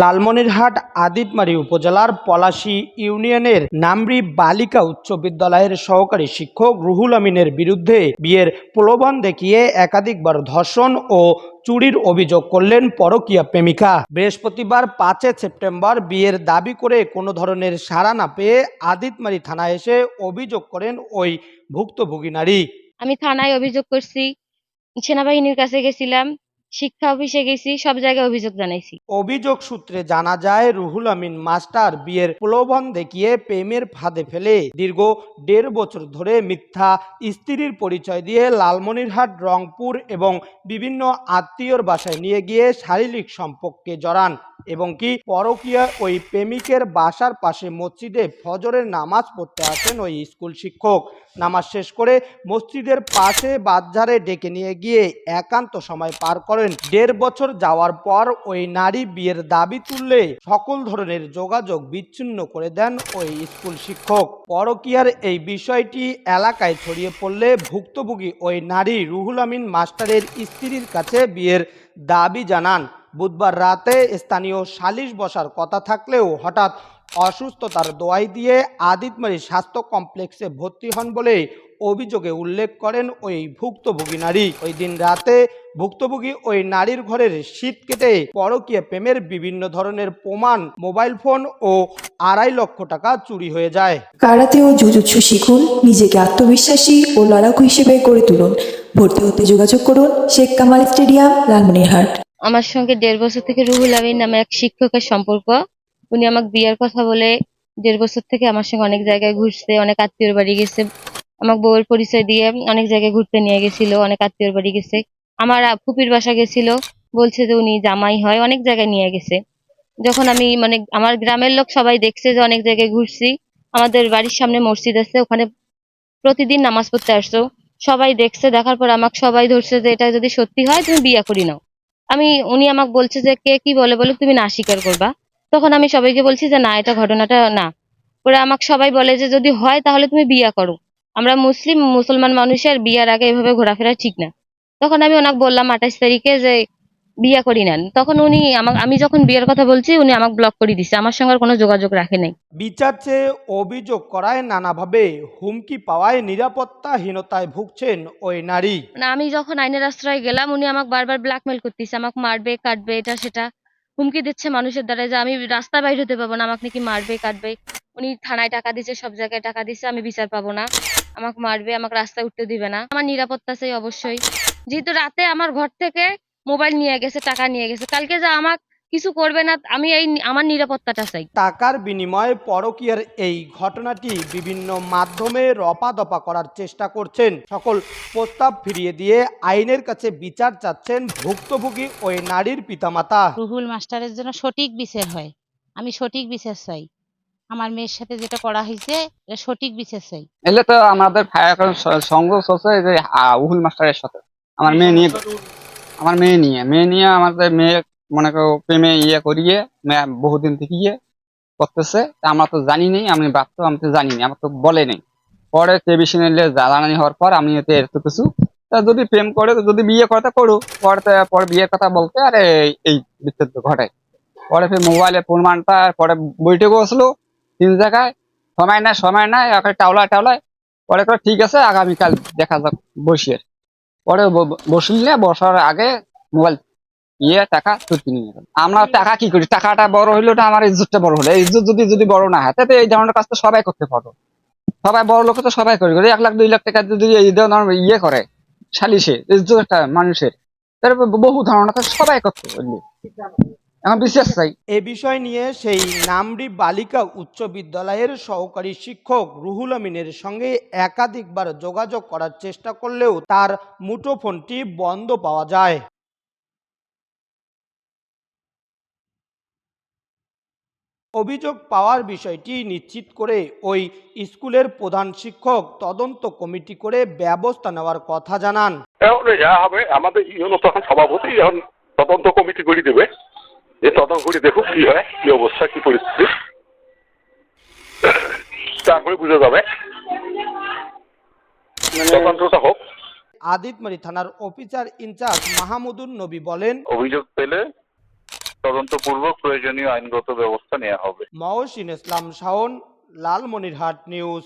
লালমনিরহাট আদিতমারি উপজেলার পলাশী ইউনিয়নের নামরি বালিকা উচ্চ বিদ্যালয়ের সহকারী শিক্ষক রুহুল আমিনের বিরুদ্ধে বিয়ের প্রলোভন দেখিয়ে একাধিকবার ধর্ষণ ও চুরির অভিযোগ করলেন পরকীয়া প্রেমিকা। বৃহস্পতিবার পাঁচে সেপ্টেম্বর বিয়ের দাবি করে কোনো ধরনের সাড়া না পেয়ে আদিতমারি থানায় এসে অভিযোগ করেন ওই ভুক্তভোগী নারী। আমি থানায় অভিযোগ করছি, সেনাবাহিনীর কাছে গেছিলাম শিক্ষা অফিসে গেছি, সব জায়গায় অভিযোগ জানাইছি। অভিযোগ সূত্রে জানা যায়, রুহুল আমিন মাস্টার বিয়ের প্রলোভন দেখিয়ে প্রেমের ফাঁদে ফেলে দীর্ঘ দেড় বছর ধরে মিথ্যা স্ত্রীর পরিচয় দিয়ে লালমনিরহাট, রংপুর এবং বিভিন্ন আত্মীয়র বাসায় নিয়ে গিয়ে শারীরিক সম্পর্কে জড়ান। এবং কি পরকীয়া ওই প্রেমিকের বাসার পাশে মসজিদে ফজরের নামাজ পড়তে আসেন ওই স্কুল শিক্ষক। নামাজ শেষ করে মসজিদের পাশে বাজারে ডেকে নিয়ে গিয়ে একান্ত সময় পার করেন। দেড় বছর যাওয়ার পর ওই নারী বিয়ের দাবি তুললে সকল ধরনের যোগাযোগ বিচ্ছিন্ন করে দেন ওই স্কুল শিক্ষক। পরকীয়ার এই বিষয়টি এলাকায় ছড়িয়ে পড়লে ভুক্তভোগী ওই নারী রুহুল আমিন মাস্টারের স্ত্রীর কাছে বিয়ের দাবি জানান। বুধবার রাতে স্থানীয় সালিশ বসার কথা থাকলেও হঠাৎ অসুস্থতার দোয়াই দিয়ে আদিতমারি স্বাস্থ্য কমপ্লেক্সে ভর্তি হন বলে অভিযোগে উল্লেখ করেন ওই ভুক্তভোগী নারী। ওই দিন রাতে ভুক্তভোগী ওই নারীর ঘরের শীত কেটে পরকীয়া প্রেমের বিভিন্ন ধরনের প্রমাণ, মোবাইল ফোন ও আড়াই লক্ষ টাকা চুরি হয়ে যায়। কারাতে ও জুজুৎসু শিখুন, নিজেকে আত্মবিশ্বাসী ও লড়াকু হিসেবে গড়ে তুলুন। ভর্তি হতে যোগাযোগ করুন শেখ কামাল স্টেডিয়াম, লালমনিরহাট। আমার সঙ্গে দেড় বছর থেকে রুহুল আমিন নামে এক শিক্ষকের সম্পর্ক। উনি আমাকে বিয়ের কথা বলে দেড় বছর থেকে আমার সঙ্গে অনেক জায়গায় ঘুরছে, অনেক আত্মীয়র বাড়ি গেছে। আমার বউয়ের পরিচয় দিয়ে অনেক জায়গায় ঘুরতে নিয়ে গেছিল, অনেক আত্মীয়র বাড়ি গেছে। আমার ফুপির বাসা গেছিল, বলছে যে উনি জামাই হয়, অনেক জায়গায় নিয়ে গেছে। যখন আমি মানে আমার গ্রামের লোক সবাই দেখছে যে অনেক জায়গায় ঘুরছি। আমাদের বাড়ির সামনে মসজিদ আছে, ওখানে প্রতিদিন নামাজ পড়তে আসছো সবাই দেখছে, দেখার পর আমাকে সবাই ধরছে যে এটা যদি সত্যি হয়, তুমি বিয়ে করি নাও। আমি, উনি আমাকে বলছে যে, কে কি বলে বলে তুমি না স্বীকার করবা। তখন আমি সবাইকে বলছি যে, না, এটা ঘটনাটা না। ওরা আমাকে সবাই বলে যে, যদি হয় তাহলে তুমি বিয়া করো। আমরা মুসলিম, মুসলমান মানুষের বিয়ার আগে এভাবে ঘোরাফেরা ঠিক না। তখন আমি ওনাকে বললাম আঠাশ তারিখে যে বিয়ে করি নেন। তখন উনি আমাকে আমি যখন বিয়ের কথা বলছি উনি আমাকে ব্লক করে দিছে। আমার সঙ্গে আর কোনো যোগাযোগ রাখে নাই। বিচার চেয়ে অভিযোগ করায় নানাভাবে হুমকি পাওয়ায় নিরাপত্তাহীনতায় ভুগছেন ওই নারী। না আমি যখন আইনের আশ্রয় গেলাম উনি আমাকে বারবার ব্ল্যাকমেল করতেছে। আমাকে মারবে কাটবে এটা সেটা হুমকি দিচ্ছে মানুষের দ্বারা যে আমি রাস্তা বাইর হতে পারব না আমাকে নাকি মারবে কাটবে। উনি থানায় টাকা দিচ্ছে সব জায়গায় টাকা দিচ্ছে আমি বিচার পাবো না। আমাকে মারবে আমাকে রাস্তায় উঠতে দিবে না। আমার নিরাপত্তা চাই অবশ্যই। যেহেতু রাতে আমার ঘর থেকে মোবাইল নিয়ে গেছে টাকা নিয়ে গেছে। কালকে যা আমাকে কিছু করবে না আমি এই আমার নিরাপত্তাটা চাই। টাকার বিনিময়ে পরকীয়ার এই ঘটনাটি বিভিন্ন মাধ্যমে রপাদপা করার চেষ্টা করছেন। সকল প্রস্তাব ফিরিয়ে দিয়ে আইনের কাছে বিচার চাচ্ছেন ভুক্তভোগী ওই নারীর পিতামাতা। রুহুল মাস্টারের জন্য সঠিক বিচার হয়। আমি সঠিক বিচার চাই। আমার মেয়ের সাথে যেটা করা হয়েছে এটা সঠিক বিচার চাই। এলে তো আমাদের সংঘর্ষ হচ্ছে যে উহুল মাস্টারের সাথে। আমার মেয়ে নিয়ে আমার মেয়ে নিয়ে। মেয়ে নিয়ে আমাদের মেয়ে, মনে করো, প্রেমে ইয়ে করিয়ে বহুদিন থেকে ইয়ে করতেছে আমরা তো জানি নেই, আমি তো আমি তো জানি না আমার তো বলে নেই। পরে টেলিভিশন এলে জ্বালানি হওয়ার পর আমি এতে এত কিছু তা যদি প্রেম করে, তো যদি বিয়ে করতে করুক। পরে পরে বিয়ের কথা বলতে, আরে এই- বিচ্ছেদ ঘটে পরে ফের মোবাইলে প্রমাণটা, পরে বইটে বসল তিন জায়গায়। সময় নাই সময় নাই এখন টাওলায় টাওলায়। পরে করে ঠিক আছে, আগামীকাল দেখা যাক, বসিয়ে। পরে বসলে বসার আগে মোবাইল ইয়ে টাকা তুলতে নিয়ে গেল। আমরা টাকা কি করি? টাকাটা বড় হইল না আমার ইজ্জতটা বড় হলো। ইজ্জত যদি যদি বড় না হয় তাতে এই ধরনের কাজ তো সবাই করতে পারো। সবাই বড় লোক তো সবাই করে করে এক লাখ দুই লাখ টাকা যদি এই ধরনের ইয়ে করে সালিশে ইজ্জত একটা মানুষের তারপর বহু ধরনের কাজ সবাই করতে পারলি এখন বিশ্বাস চাই। এ বিষয় নিয়ে সেই নামরি বালিকা উচ্চ বিদ্যালয়ের সহকারী শিক্ষক রুহুল আমিনের সঙ্গে একাধিকবার যোগাযোগ করার চেষ্টা করলেও তার মুঠোফোনটি বন্ধ পাওয়া যায়। অভিযোগ পাওয়ার বিষয়টি নিশ্চিত করে ওই স্কুলের প্রধান শিক্ষক তদন্ত কমিটি করে ব্যবস্থা নেওয়ার কথা জানান। যা হবে আমাদের সভাপতি এখন তদন্ত কমিটি করে দেবে। যে তদন্ত করে দেখুক কি হয় কি অবস্থা কি পরিস্থিতি। তারপরে বুঝে যাবে। তদন্তটা হোক। আদিতমারি থানার অফিসার ইনচার্জ মাহমুদুর নবী বলেন অভিযোগ পেলে তদন্তপূর্বক প্রয়োজনীয় আইনগত ব্যবস্থা নেওয়া হবে। মহসিন ইসলাম শাওন লালমনিরহাট নিউজ।